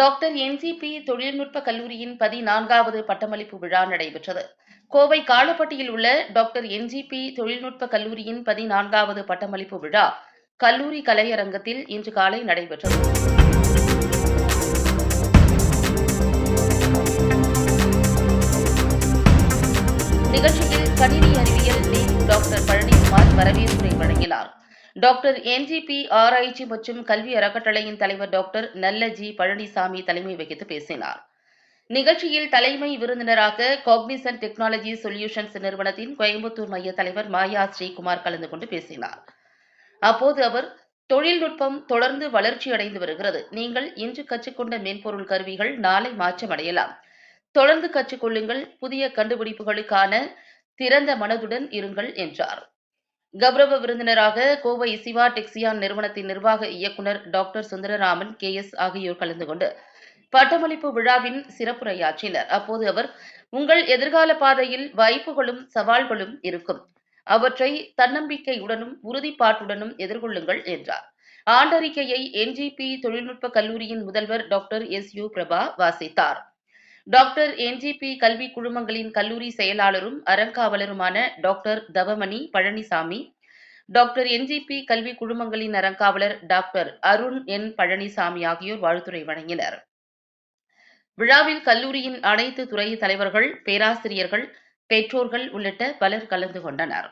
Doctor NGP தொழில்நுட்ப கல்லூரியின் பதினான்காவது பட்டமளிப்பு விழா நடைபெற்றது. கோவை காலப்பட்டியில் உள்ள டாக்டர் என்ஜிபி தொழில்நுட்ப கல்லூரியின் பதினான்காவது பட்டமளிப்பு விழா கல்லூரி கலையரங்கத்தில் இன்று காலை நடைபெற்றது. நிகழ்ச்சியில் கணினி அறிவியல் டாக்டர் பழனிக்குமார் வரவேற்புரை வழங்கினார். டாக்டர் என்ஜிபி ஆராய்ச்சி மற்றும் கல்வி அறக்கட்டளையின் தலைவர் டாக்டர் நல்ல ஜி பழனிசாமி தலைமை வகித்து பேசினார். நிகழ்ச்சியில் தலைமை விருந்தினராக காக்னிசன் டெக்னாலஜி சொல்யூஷன்ஸ் நிறுவனத்தின் கோயம்புத்தூர் மைய தலைவர் மாயா ஸ்ரீகுமார் கலந்து கொண்டு பேசினார். அப்போது அவர் தொழில்நுட்பம் தொடர்ந்து வளர்ச்சியடைந்து வருகிறது. நீங்கள் இன்று கற்றுக்கொண்ட மென்பொருள் கருவிகள் நாளை மாற்றமடையலாம் தொடர்ந்து கற்றுக்கொள்ளுங்கள். புதிய கண்டுபிடிப்புகளுக்கான திறந்த மனதுடன் இருங்கள் என்றார். கௌரவ விருந்தினராக கோவை சிவா டெக்ஸியான் நிறுவனத்தின் நிர்வாக இயக்குநர் டாக்டர் சுந்தரராமன் கே எஸ் ஆகியோர் கலந்து கொண்டு பட்டமளிப்பு விழாவின் சிறப்புரையாற்றினர். அப்போது அவர் உங்கள் எதிர்கால பாதையில் வாய்ப்புகளும் சவால்களும் இருக்கும். அவற்றை தன்னம்பிக்கையுடனும் உறுதிப்பாட்டுடனும் எதிர்கொள்ளுங்கள் என்றார். ஆண்டறிக்கையை என்ஜிபி தொழில்நுட்ப கல்லூரியின் முதல்வர் டாக்டர் எஸ் யு பிரபா வாசித்தார். டாக்டர் என்ஜிபி கல்வி குழுமங்களின் கல்லூரி செயலாளரும் அறங்காவலருமான doctor Thavamani Palanisamy doctor NGP கல்வி குழுமங்களின் அறங்காவலர் டாக்டர் அருண் என் பழனிசாமி ஆகியோர் வாழ்த்துரை வழங்கினர். விழாவில் கல்லூரியின் அனைத்து துறை தலைவர்கள் பேராசிரியர்கள் பெற்றோர்கள் உள்ளிட்ட பலர் கலந்து கொண்டனர்.